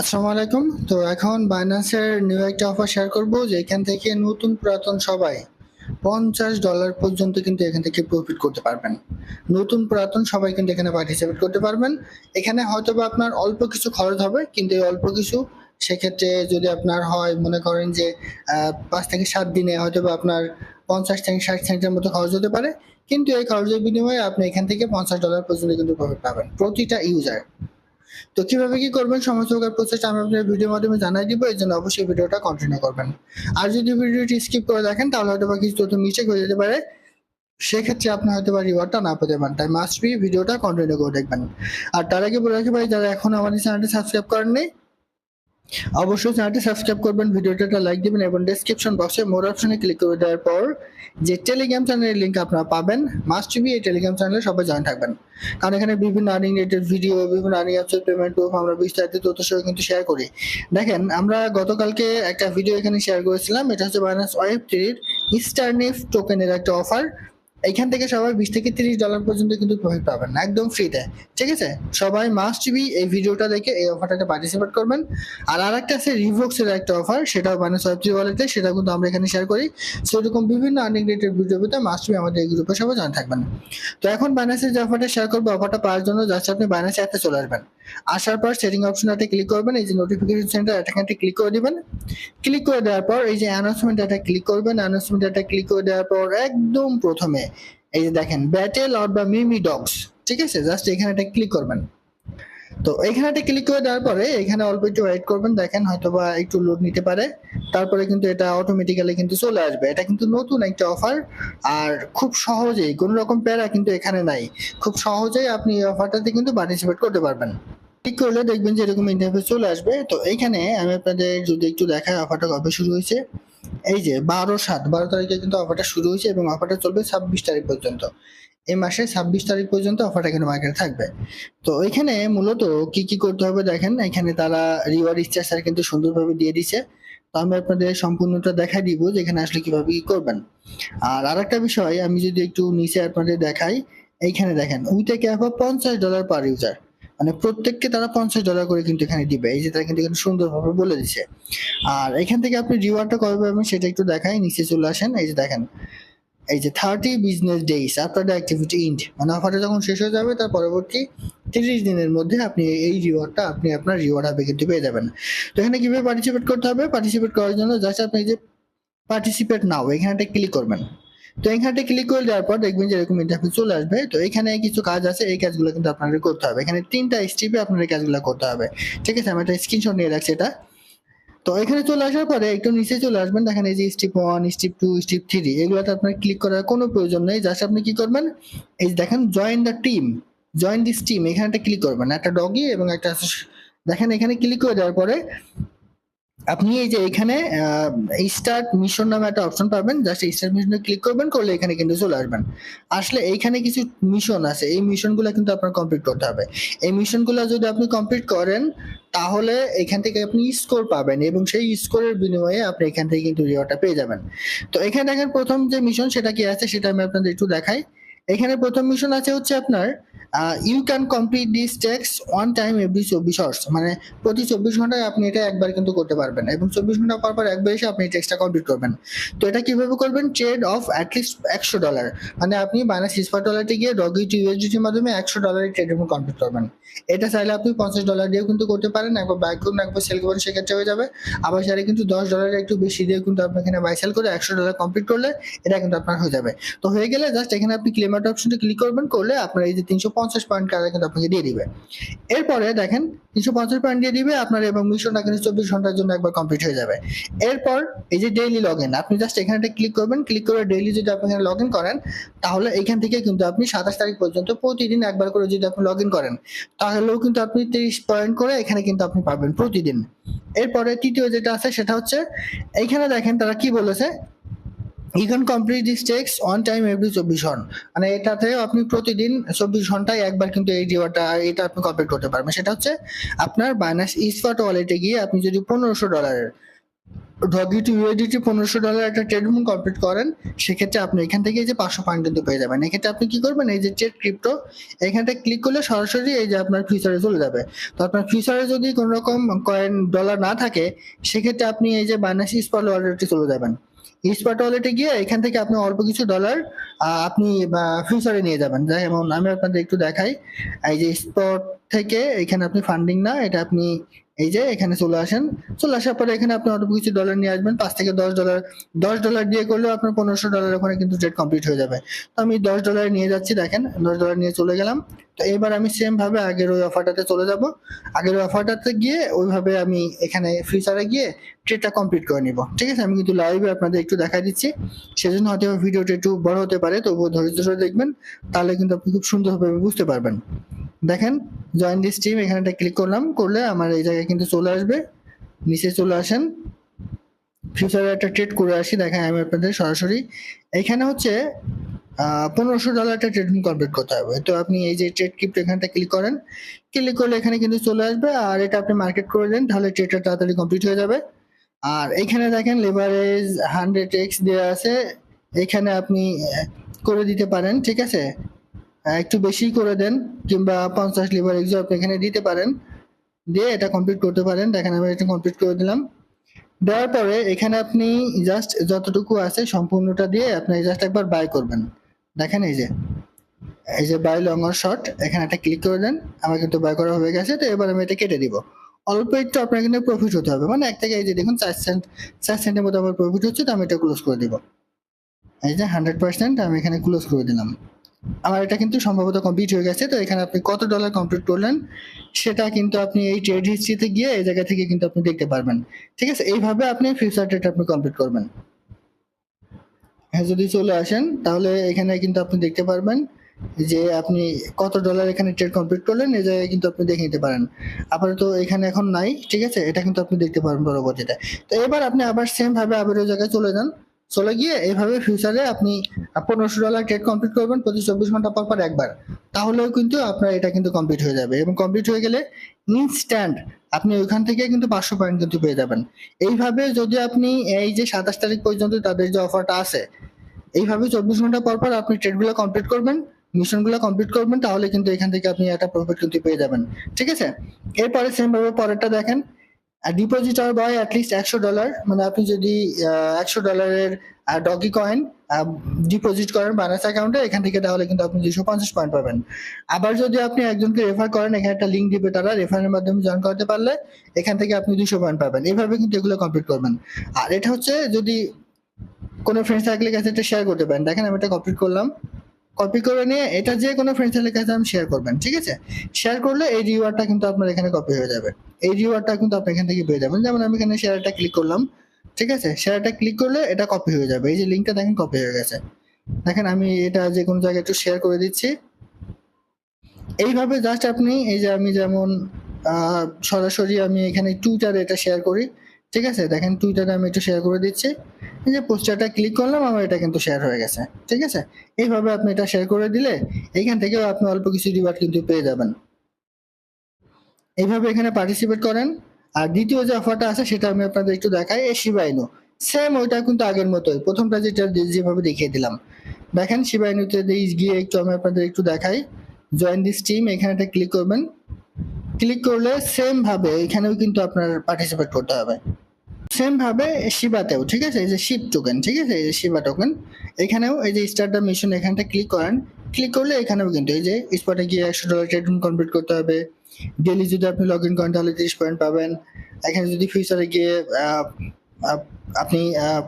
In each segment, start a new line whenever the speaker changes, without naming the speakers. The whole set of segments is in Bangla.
আসসালামু আলাইকুম। তো এখন বাইন্যান্সের নিউ একটা অফার শেয়ার করব যে এখান থেকে নতুন পুরাতন সবাই পঞ্চাশ ডলার পর্যন্ত কিন্তু এখান থেকে প্রফিট করতে পারবেন। নতুন পুরাতন সবাই কিন্তু এখানে পার্টিসিপেট করতে পারবেন। এখানে হয়তো বা আপনার অল্প কিছু খরচ হবে, কিন্তু এই অল্প কিছু সেক্ষেত্রে যদি আপনার হয়, মনে করেন যে পাঁচ থেকে সাত দিনে হয়তো বা আপনার পঞ্চাশ থেকে ষাট সেন্টের মতো খরচ হতে পারে। কিন্তু এই খরচের বিনিময়ে আপনি এখান থেকে পঞ্চাশ ডলার পর্যন্ত কিন্তু প্রফিট পাবেন প্রতিটা ইউজার তো কীভাবে কি করবেন? সমস্ত প্রকার প্রসেস আমি আপনাদের ভিডিওর মাধ্যমে জানাই দিব এই জন্য অবশ্যই ভিডিওটা কন্টিনিউ করবেন। আর যদি ভিডিওটি স্কিপ করে দেখেন, তাহলে হয়তো বা কিছু তথ্য মিস্টেক হয়ে যেতে পারে। সেক্ষেত্রে আপনি হয়তো বা রিওয়ার্ডটা না পেতে পারেন, তাই মাস্ট বি ভিডিওটা কন্টিনিউ করে দেখবেন। আর তার আগে বলে রাখি ভাই, যারা এখন আমাদের চ্যানেলটি সাবস্ক্রাইব করেননি অবশ্যই চ্যানেলটি সাবস্ক্রাইব করবেন, ভিডিওটা লাইক দিবেন এবং ডেসক্রিপশন বক্সে মোর অপশনে ক্লিক করে দেওয়ার পর যে টেলিগ্রাম চ্যানেলের লিঙ্ক আপনারা পাবেন মাস্ট বি এই টেলিগ্রাম চ্যানেলে সবাই জয়েন থাকবেন। কারণ এখানে বিভিন্ন আর্নিং রেটেড ভিডিও বিভিন্ন আর্নিং অ্যাপসের পেমেন্ট প্রুফ আমরা বিস্তারিত তথ্য সহ কিন্তু শেয়ার করি। দেখেন, আমরা গতকালকে একটা ভিডিও এখানে শেয়ার করেছিলাম, এটা হচ্ছে বাইনান্স ওয়েব থ্রির ইস্টারনিফ টোকেনের একটা অফার এইখান থেকে সবাই বিশ থেকে তিরিশ ডলার পর্যন্ত কিন্তু প্রফিট পাবেন না, একদম ফ্রিতে ঠিক আছে? সবাই মাস্ট বি এই ভিডিওটা দেখে এই অফারটাতে পার্টিসিপেট করবেন। আর আরেকটা আছে রিভোক্সের একটা অফার সেটাও ওয়েব থ্রি ওয়ালেটে সেটা কিন্তু আমরা এখানে শেয়ার করি। সেরকম বিভিন্ন আর্নিং রেটেড ভিডিও পেতে মাস্ট বি আমাদের এই গ্রুপে সবাই জানা থাকবেন। তো এখন বাইন্যান্সের যে অফারটা শেয়ার করব অফারটা পাওয়ার জন্য জাস্ট আপনি বাইন্যান্স অ্যাপে চলে আসবেন। আসার পর সেটিং অপশনটাতে ক্লিক করবেন, এই যে নোটিফিকেশন সেন্টার এটাকে ক্লিক করে দিবেন। ক্লিক করে দেওয়ার পর এই যে অ্যানাউন্সমেন্ট এটা ক্লিক করবেন অ্যানাউন্সমেন্ট এটা ক্লিক করে দেওয়ার পর একদম প্রথমে, এই যে দেখেন ব্যাটেল অর বা মিমি ডগস ঠিক আছে? জাস্ট এখানে এটা ক্লিক করবেন। তো এখানে একটা ক্লিক করে দেওয়ার পরে এখানে অল্প একটু ওয়েট করবেন, দেখেন হয়তো বা একটু লোড নিতে পারে। তারপরে কিন্তু এটা অটোমেটিক্যালি কিন্তু চলে আসবে। এটা কিন্তু নতুন একটা অফার আর খুব সহজেই, কোনো রকম প্যারা কিন্তু এখানে নাই। খুব সহজেই আপনি এই অফারটাতে কিন্তু পার্টিসিপেট করতে পারবেন। ক্লিক করলে দেখবেন যে এরকম ইন্টারফেস চলে আসবে। তো এইখানে আমি আপনাদের যদি একটু দেখাই অফারটা কবে শুরু হয়েছে। এই যে বারো সাত, বারো তারিখে কিন্তু অফারটা শুরু হয়েছে এবং অফারটা চলবে ছাব্বিশ তারিখ পর্যন্ত। এই মাসে ছাব্বিশ তারিখ পর্যন্ত অফারটা কিন্তু মার্কেটে থাকবে। তো এখানে মূলত কি কি করতে হবে দেখেন, এখানে তারা রিওয়ার্ড স্ট্রাকচার কিন্তু সুন্দরভাবে দিয়ে দিছে। তো আমি আপনাদের সম্পূর্ণটা দেখাই দিব যে এখানে আসলে কীভাবে কি করবেন। আর আরেকটা বিষয় আমি যদি একটু নিচে আপনাদের দেখাই, এইখানে দেখেন উইটে ক্যাপ পঞ্চাশ ডলার পার ইউজার মানে প্রত্যেককে তারা পঞ্চাশ ডলার করে কিন্তু এখানে দিবে। এই যে তারা কিন্তু এখানে সুন্দরভাবে বলে দিছে। আর এখান থেকে আপনি রিওয়ার্ডটা কবে পাবেন সেটা একটু দেখাই, নিচে চলে আসেন। এই যে দেখেন এই যে thirty business days after the activity end মানে অফারটা যখন শেষ হয়ে যাবে, তার পরবর্তী তিরিশ দিনের মধ্যে আপনি এই রিওয়ার্ডটা আপনি আপনার রিওয়ার্ড কিন্তু পেয়ে যাবেন। তো এখানে কীভাবে পার্টিসিপেট করতে হবে? পার্টিসিপেট করার জন্য জাস্ট আপনি যে পার্টিসিপেট নাও এখানটা ক্লিক করবেন। তো এখানটা ক্লিক করে দেওয়ার পর দেখবেন যে এরকম ইন্টারফেস চলে আসবে। তো এখানে কিছু কাজ আছে, এই কাজগুলো কিন্তু আপনাদের করতে হবে। এখানে তিনটা স্টেপে আপনার এই কাজগুলো করতে হবে। ঠিক আছে? আমি একটা স্ক্রিনশট নিয়ে রাখছি এটা। তো এখানে চলে আসার পরে একটু নিচে চলে আসবেন। দেখেন এই যে step one step two step three এগুলোতে আপনার ক্লিক করার কোনো প্রয়োজন নেই। জাস্ট আপনি কি করবেন? এই দেখেন join the team join this team এখানে একটা ক্লিক করবেন। একটা ডগি এবং একটা দেখেন এখানে ক্লিক করে দেওয়ার পরে আপনি এই যে এখানে স্টার্ট মিশন নামে একটা অপশন পাবেন। জাস্ট স্টার্ট মিশনে ক্লিক করবেন, করলে এখানে কিন্তু চলে আসবেন। আসলে এইখানে কিছু মিশন আছে। এই মিশনগুলো কিন্তু আপনার কমপ্লিট করতে হবে। এই মিশনগুলো যদি আপনি কমপ্লিট করেন, তাহলে এখান থেকে আপনি স্কোর পাবেন এবং সেই স্কোরের বিনিময়ে আপনি এখান থেকে কিন্তু রিওয়ার্ডটা পেয়ে যাবেন। তো এখানে দেখেন প্রথম যে মিশন সেটা কি আছে, সেটা আমি আপনাদের একটু দেখাই। এখানে প্রথম মিশন আছে হচ্ছে আপনার ইউ ক্যান কমপ্লিট দিস টেক্স ওয়ান টাইম এভরি চব্বিশ আওয়ার্স মানে প্রতি চব্বিশ ঘন্টায় আপনি এটা একবার কিন্তু করতে পারবেন এবং চব্বিশ ঘণ্টা পর পর একবার এসে আপনি টেক্সটটা কমপ্লিট করবেন। তো এটা কীভাবে করবেন? ট্রেড অফ অ্যাটলিস্ট একশো ডলার মানে আপনি মাইনাস সিসপার ডলারতে গিয়ে ডগি টু ইউএসডিটির মাধ্যমে একশো ডলারের ট্রেড কমপ্লিট করবেন। এটা চাইলে আপনি পঞ্চাশ ডলার দিয়েও কিন্তু করতে পারেন, একবার বাই করুন, একবার সেল করুন, সেক্ষেত্রে হয়ে যাবে। আবার সেটা কিন্তু দশ ডলারের একটু বেশি দিয়ে কিন্তু আপনি এখানে বাই সেল করে একশো ডলার কমপ্লিট করলে এটা কিন্তু আপনার হয়ে যাবে। তো হয়ে গেলে জাস্ট এখানে আপনি ক্লেমার অপশনটা ক্লিক করবেন, করলে আপনার এই যে তিনশো পঞ্চাশ পয়েন্ট কার্ড কিন্তু আপনাকে দিয়ে দিবে। এরপরে দেখেন, তিনশো পঞ্চাশ পয়েন্ট দিয়ে দিবে, আপনার এবং মিশনটা কিন্তু চব্বিশ ঘণ্টার জন্য একবার কমপ্লিট হয়ে যাবে। এরপর এই যে ডেইলি লগ ইন আপনি জাস্ট এখানে ক্লিক করবেন ক্লিক করে ডেইলি যদি আপনি এখানে লগ ইন করেন, তাহলে এখান থেকে কিন্তু আপনি সাতাশ তারিখ পর্যন্ত প্রতিদিন একবার করে যদি আপনি লগ ইন করেন, তাহলেও কিন্তু আপনি তিরিশ পয়েন্ট করে এখানে কিন্তু আপনি পাবেন প্রতিদিন। এরপরে তৃতীয় যেটা আছে সেটা হচ্ছে এইখানে দেখেন তারা কি বলেছে ইউ ক্যান কমপ্লিট দিস টেক্স অন টাইম এভরি চব্বিশ ঘণ্টা। মানে এটাতে আপনি প্রতিদিন চব্বিশ ঘন্টায় একবার কিন্তু এই রিওয়ার্ডটা এটা আপনি কমপ্লিট করতে পারবেন। সেটা হচ্ছে আপনার বাইনাস ইস্পাট ওয়ালেটে গিয়ে আপনি যদি পনেরোশো ডলারের ডগি টু ইউএডিটি পনেরোশো ডলার একটা ট্রেড কমপ্লিট করেন, সেক্ষেত্রে আপনি এখান থেকে এই যে পাঁচশো পয়েন্ট কিন্তু পেয়ে যাবেন। এক্ষেত্রে আপনি কি করবেন, এই যে ট্রেড ক্রিপ্টো এখানটা ক্লিক করলে সরাসরি এই যে আপনার ফিউচারে চলে যাবে। তো আপনার ফিউচারে যদি কোনো রকম কয়েন ডলার না থাকে, সেক্ষেত্রে আপনি এই যে বাইনান্স স্পট ওয়ালেটে চলে যাবেন। স্পট ওয়ালেটে গিয়ে এখান থেকে আপনি অল্প কিছু ডলার আপনি ফিউচারে নিয়ে যাবেন। যেমন আমি আপনাদের একটু দেখাই। এই যে স্পট থেকে এখানে আপনি ফান্ডিং না, এটা আপনি এই যে এখানে চলে আসেন। চলে আসার পরে এখানে আপনি অল্প কিছু ডলার নিয়ে আসবেন, পাঁচ থেকে দশ ডলার দশ ডলার দিয়ে করলেও আপনার পনেরোশো ডলার ওখানে কিন্তু ট্রেড কমপ্লিট হয়ে যাবে। তো আমি দশ ডলার নিয়ে যাচ্ছি, দেখেন, দশ ডলার নিয়ে চলে গেলাম। তো এবার আমি সেম ভাবে আগের ওই অফারটাতে চলে যাব। আগের ওই অফারটাতে গিয়ে ওইভাবে আমি এখানে ফিচারে গিয়ে ট্রেডটা কমপ্লিট করে নিব। ঠিক আছে? আমি কিন্তু লাইভে আপনাদের একটু দেখা দিচ্ছি। সেজন্য হয়তো ভিডিওটা একটু বড় হতে পারে, তবুও ধৈর্য ধরে দেখবেন, তাহলে কিন্তু আপনি খুব সুন্দরভাবে বুঝতে পারবেন। দেখেন জয়েন দিস টিম এখানে ক্লিক করলাম, করলে আমার এই জায়গায় কিন্তু চলে আসবে। নিচে চলে আসেন। ফিউচারে একটা ট্রেড করে আসি দেখেন আমি আপনাদের সরাসরি। এখানে হচ্ছে পনেরোশো ডলারটা ট্রেড কমপ্লিট করতে হবে। তো আপনি এই যে ট্রেড ক্রিপ্ট এখানটা ক্লিক করেন ক্লিক করলে এখানে কিন্তু চলে আসবে, আর এটা আপনি মার্কেট করে দেন, তাহলে ট্রেডটা তাড়াতাড়ি কমপ্লিট হয়ে যাবে। আর এখানে দেখেন লেভারেজ হান্ড্রেড এক্স দেওয়া আছে, এখানে আপনি করে দিতে পারেন, ঠিক আছে? একটু বেশি করে দেন, কিংবা পঞ্চাশ লিভার এক্সও আপনি এখানে দিতে পারেন। দিয়ে এটা কমপ্লিট করতে পারেন, দেখেন আমি এটা কমপ্লিট করে দিলাম। দেওয়ার পরে এখানে আপনি জাস্ট যতটুকু আছে সম্পূর্ণটা দিয়ে আপনি জাস্ট একবার বাই করবেন। দেখেন এই যে এই যে বাই লং আর শর্ট এখানে একটা ক্লিক করে দেন, আমার কিন্তু বাই করা হয়ে গেছে, তো এবার আমি এটা কেটে দিব। অল্প একটু আপনার কিন্তু প্রফিট হতে হবে মানে এক থেকে এই যে দেখুন চার সেন্ট চার সেন্টের মতো আমার প্রফিট হচ্ছে, তো আমি এটা ক্লোজ করে দিব। এই যে হান্ড্রেড পার্সেন্ট আমি এখানে ক্লোজ করে দিলাম। আমার এটা কিন্তু সম্ভবত কমপ্লিট হয়ে গেছে, তো এখানে আপনি কত ডলার কমপ্লিট করলেন, সেটা কিন্তু আপনি এই ট্রেড হিস্ট্রিতে গিয়ে এই জায়গা থেকে কিন্তু আপনি দেখতে পারবেন। ঠিক আছে? এইভাবে আপনি ফিউচার ট্রেড আপনি কমপ্লিট করবেন। হ্যাঁ যদি চলে আসেন, তাহলে এখানে কিন্তু আপনি দেখতে পারবেন যে আপনি কত ডলার এখানে ট্রেড কমপ্লিট করলেন, এই জায়গায় কিন্তু আপনি দেখে নিতে পারেন। আপাতত এখানে এখন নাই, ঠিক আছে? এটা কিন্তু আপনি দেখতে পারবেন পরবর্তীতে। তো এবার আপনি আবার সেম ভাবে আবার ওই জায়গায় চলে যান। চলে গিয়ে এইভাবে ফিউচারে আপনি পনেরোশো ডলার ট্রেড কমপ্লিট করবেন, প্রতি চব্বিশ ঘণ্টা পর পর একবার। তাহলেও কিন্তু আপনার এটা কিন্তু কমপ্লিট হয়ে যাবে এবং কমপ্লিট হয়ে গেলে ইনস্ট্যান্ট আপনি ওইখান থেকে কিন্তু পাঁচশো পয়েন্ট কিন্তু পেয়ে যাবেন। এইভাবে যদি আপনি এই যে সাতাশ তারিখ পর্যন্ত তাদের যে অফারটা আছে, এইভাবে চব্বিশ ঘণ্টা পর পর আপনি ট্রেডগুলো কমপ্লিট করবেন মিশনগুলো কমপ্লিট করবেন, তাহলে কিন্তু এখান থেকে আপনি একটা প্রফিট কিন্তু পেয়ে যাবেন। ঠিক আছে? এরপরে সেমভাবে পরেরটা দেখেন। Deposit a by at least একশো ডলার মানে আপনি যদি একশো ডলারের ডগি কয়েন ডিপোজিট করেন বানাস অ্যাকাউন্টে এখান থেকে তাহলে কিন্তু আপনি দুশো পঞ্চাশ পয়েন্ট পাবেন। আবার যদি আপনি একজনকে রেফার করেন, এখানে একটা লিঙ্ক দিবে তারা রেফারের মাধ্যমে জয়েন করতে পারলে এখান থেকে আপনি দুশো পয়েন্ট পাবেন। এভাবে কিন্তু এগুলো কমপ্লিট করবেন। আর এটা হচ্ছে যদি কোনো ফ্রেন্ড সার্কেলের কাছে এটা শেয়ার করতে পারেন। দেখেন আমি এটা কমপ্লিট করলাম। কপি করে নিয়ে এটা যে কোনো ফ্রেন্ড সার্কেলের কাছে আপনি শেয়ার করবেন, ঠিক আছে? শেয়ার করলে এই রিওয়ার্ডটা কিন্তু আপনার এখানে কপি হয়ে যাবে। এই রিওয়ার্ডটা কিন্তু আপনি এখান থেকে পেয়ে যাবেন। যেমন আমি এখানে শেয়ারটা ক্লিক করলাম, ঠিক আছে? শেয়ারটা ক্লিক করলে এটা কপি হয়ে যাবে। এই যে লিঙ্কটা দেখেন কপি হয়ে গেছে। দেখেন আমি এটা যে কোনো জায়গায় একটু শেয়ার করে দিচ্ছি। এইভাবে জাস্ট আপনি এই যে আমি যেমন সরাসরি আমি এখানে টুইটারে এটা শেয়ার করি। ঠিক আছে? দেখেন টুইটারে আমি একটু শেয়ার করে দিচ্ছি। এই যে পোস্টারটা ক্লিক করলাম, আমার এটা কিন্তু শেয়ার হয়ে গেছে। ঠিক আছে? এইভাবে আপনি এটা শেয়ার করে দিলে এইখান থেকেও আপনি অল্প কিছু রিওয়ার্ড কিন্তু পেয়ে যাবেন। এইভাবে এখানে পার্টিসিপেট করেন। আর দ্বিতীয় যে অফারটা আছে, সেটা আমি আপনাদের একটু দেখাই। এ শিবাইনু সেম ওইটা কিন্তু আগের মতোই। প্রথমটা যেটা যেভাবে দেখিয়ে দিলাম। দেখেন শিবাইনুতে গিয়ে একটু আমি আপনাদের একটু দেখাই। জয়েন দিস টিম এখানে ক্লিক করবেন। ক্লিক করলে সেম ভাবে এখানেও কিন্তু আপনার পার্টিসিপেট করতে হবে। সেম ভাবে শিবাতেও, ঠিক আছে? এই যে শিব টোকেন ঠিক আছে? এই যে শিবা টোকেন এখানেও এই যে স্টার্টার মিশন এখানটা ক্লিক করেন। ক্লিক করলে এখানেও কিন্তু এই যে স্পটে গিয়ে একশো ডলার ট্রেড কমপ্লিট করতে হবে। ডেলি যদি আপনি লগ ইন করেন, তাহলে তিরিশ পয়েন্ট পাবেন। এখানে যদি ফিউচারে গিয়ে আপনি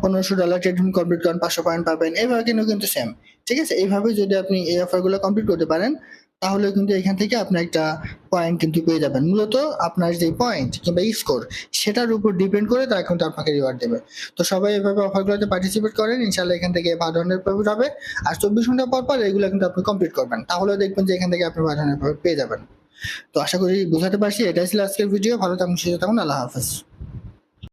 পনেরোশো ডলার ট্রেড কমপ্লিট করেন, পাঁচশো পয়েন্ট পাবেন। এইভাবে কিন্তু কিন্তু সেম ঠিক আছে? এইভাবে যদি আপনি এই অফারগুলো কমপ্লিট করতে পারেন তাহলে কিন্তু এখান থেকে আপনি একটা পয়েন্ট কিন্তু পেয়ে যাবেন। মূলত আপনার যে পয়েন্ট কিংবা স্কোর সেটার উপর ডিপেন্ড করে তারা কিন্তু আপনাকে রিওয়ার্ড দেবে। তো সবাই এভাবে অফারগুলোতে পার্টিসিপেট করেন ইনশাল্লাহ এখান থেকে ভালো ধরনের প্রফিট হবে। আর চব্বিশ ঘণ্টা পর পর এগুলো কিন্তু আপনি কমপ্লিট করবেন। তাহলে দেখবেন যে এখান থেকে আপনি ভালো ধরনের প্রফিট পেয়ে যাবেন। তো আশা করি বুঝাতে পারছি। এটাই ছিল আজকের ভিডিও ভালো থাকুন, সুস্থ থাকুন। আল্লাহ হাফেজ।